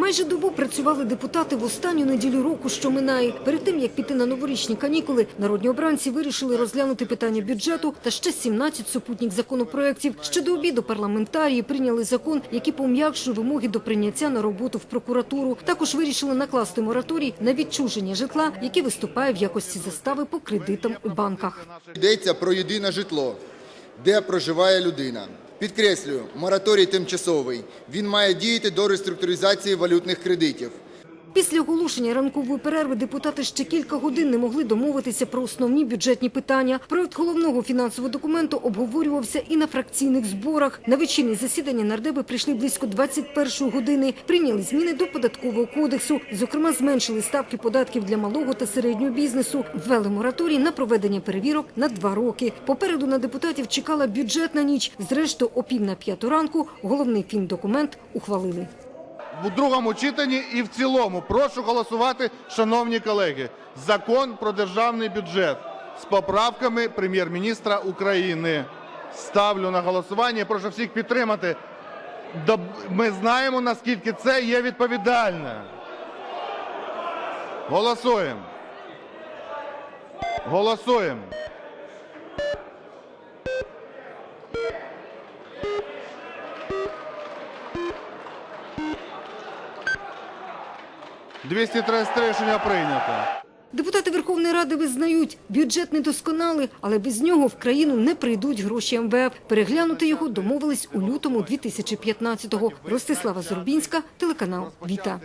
Майже добу працювали депутати в останню неділю року, що минає. Перед тим як піти на новорічні канікули, народні обранці вирішили розглянути питання бюджету та ще 17 супутніх законопроєктів. Ще до обіду парламентарії прийняли закон, який пом'якшує вимоги до прийняття на роботу в прокуратуру. Також вирішили накласти мораторій на відчуження житла, яке виступає в якості застави по кредитам у банках. Йдеться про єдине житло, де проживає людина. Підкреслюю, мораторій тимчасовий. Він має діяти до реструктуризації валютних кредитів. Після оголошення ранкової перерви депутати ще кілька годин не могли домовитися про основні бюджетні питання. Проект головного фінансового документу обговорювався і на фракційних зборах. На вечірнє засідання нардеби прийшли близько 21 години. Прийняли зміни до податкового кодексу. Зокрема, зменшили ставки податків для малого та середнього бізнесу. Ввели мораторій на проведення перевірок на два роки. Попереду на депутатів чекала бюджетна ніч. Зрештою, о пів на п'яту ранку головний фіндокумент ухвалили. В другому читанні і в цілому. Прошу голосувати, шановні колеги. Закон про державний бюджет з поправками прем'єр-міністра України. Ставлю на голосування. Прошу всіх підтримати. Ми знаємо, наскільки це є відповідальне. Голосуємо. Голосуємо. «233 рішення прийнято. Депутати Верховної Ради визнають, бюджет недосконалий, але без нього в країну не прийдуть гроші МВФ. Переглянути його домовились у лютому 2015-го. Ростислава Зурбінська, телеканал Віта.